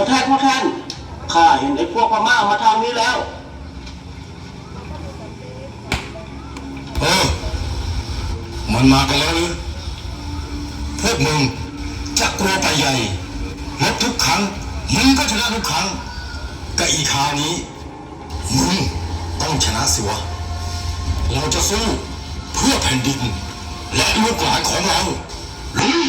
พระท่านพระท่านข้าเห็นไอ้พวกพม่ามาทางนี้แล้วเออมันมากันแล้วหรือพวกมึงจะกลัวไปใหญ่ลบทุกครั้ง มึงก็ชนะทุกครั้งแต่อีคราวนี้ มึงต้องชนะสิวะ เราจะสู้เพื่อแผ่นดิน และลูกหลานของเราลุย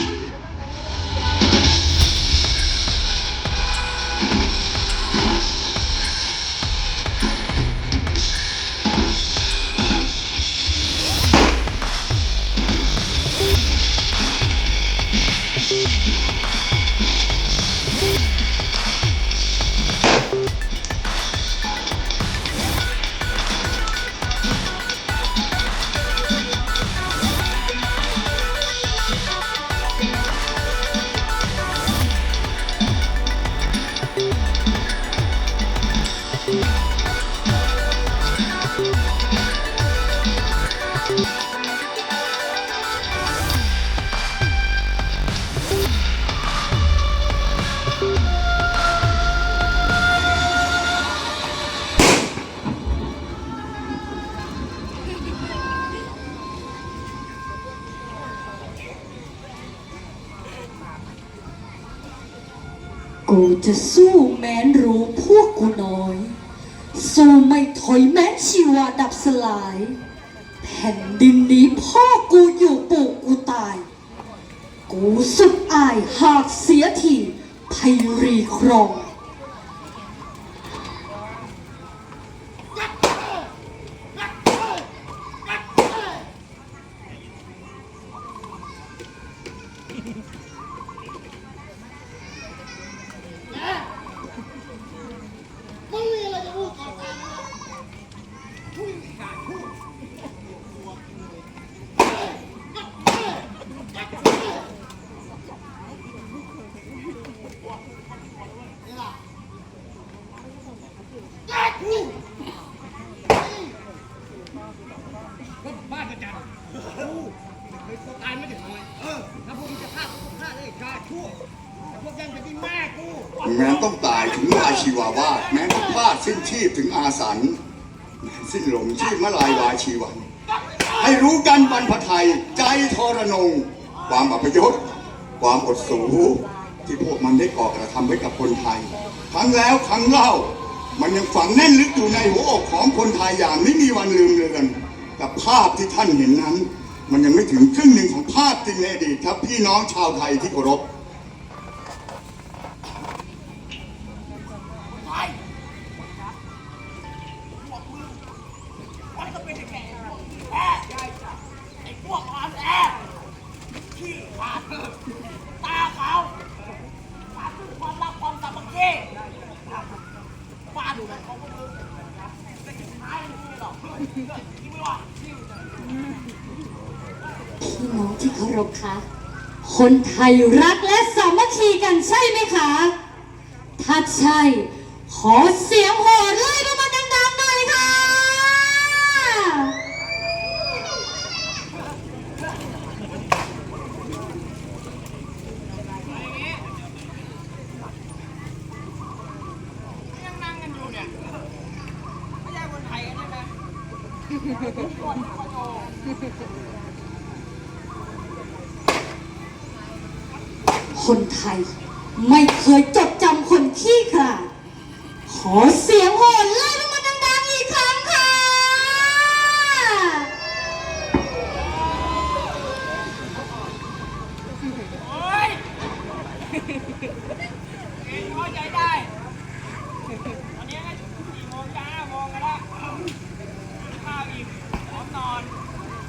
กูจะสู้แม้นรู้พวกกูน้อย สู้ไม่ถอยแม้นชีวาดับสลาย แผ่นดินนี้พ่อกูอยู่ปู่กูตาย กูสุดอายหากเสียทีไพรีครองมึง แม้ต้องตายถึงลายชีวาวาแม้ต้องพลาดสิ้นชีพถึงอาสันแม้สิ้นลมชีพมาลายวายชีวัน ให้รู้กันบรรพไทยใจทรนง ความอัปยศความอดสูที่พวกมันได้ก่อกระทำไว้กับคนไทย ครั้งแล้วครั้งเล่า มันยังฝังแน่นลึกอยู่ในหัวอกของคนไทยอย่างไม่มีวันลืมเลือนกับภาพที่ท่านเห็นนั้น มันยังไม่ถึงครึ่งหนึ่งของภาพจริงในอดีตครับพี่น้องชาวไทยที่เคารพ พี่น้องที่เคารพคะคนไทยรักและสามัคคีกันใช่ไหมคะ ถ้าใช่ ขอเสียงโหดเลยนะาดังๆหน่อยค่ะ ยังนั่งกันอยู่เนี่ย ไม่ใช่คนไทยใช่ไหม คนไทย ไม่เคยจดจำคนขี้ขลาดขอเสียงโหดไล่ลงมาดังๆอีกครั้งค่ะ โอ๊ยเองน้อยใจได้ตอนนี้ก็สี่โมงจ้าห้าโมงกันแล้วข้าวอีกพร้อมนอนอะไรอย่างนี้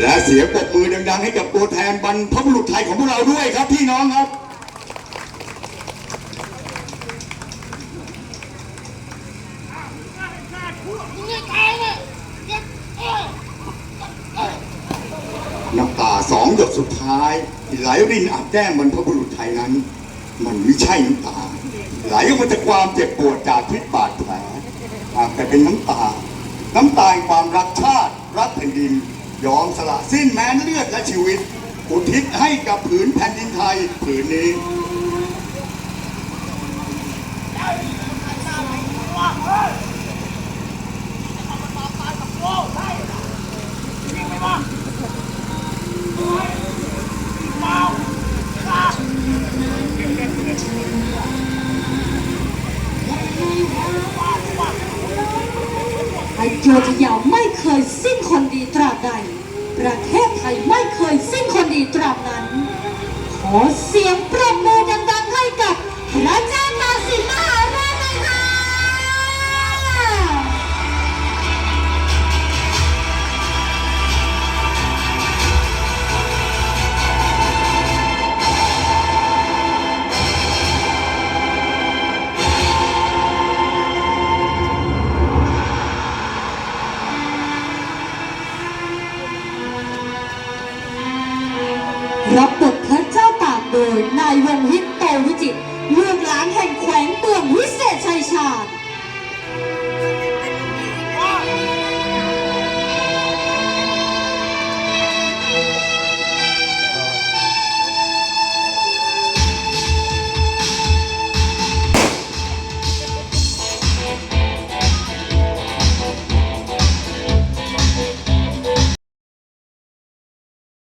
และเสียงปรบมือดัง ๆ ให้กับตัวแทนบรรพบุรุษไทยของพวกเราด้วยครับพี่น้องครับ น้ำตาสองหยดสุดท้ายที่ไหลรินอาบแก้มบรรพบุรุษไทยนั้น มันไม่ใช่น้ำตา ไหลออกมาจากความเจ็บปวดจากพิษบาดแผลกแต่เป็นน้ำตา น้ำตายความรักชาติ รักแผ่นดิน ยอมสละสิ้นแม้นเลือดและชีวิต อุทิศให้กับผืนแผ่นดินไทยผืนนี้ โยธยาไม่เคยสิ้นคนดีตราบใด ประเทศไทยไม่เคยสิ้นคนดีตราบนั้น ขอเสียงปรบมือดั งฮิปโปวิจิตลูกหลานแห่งแขวงเมืองวิเศษชัยชาติ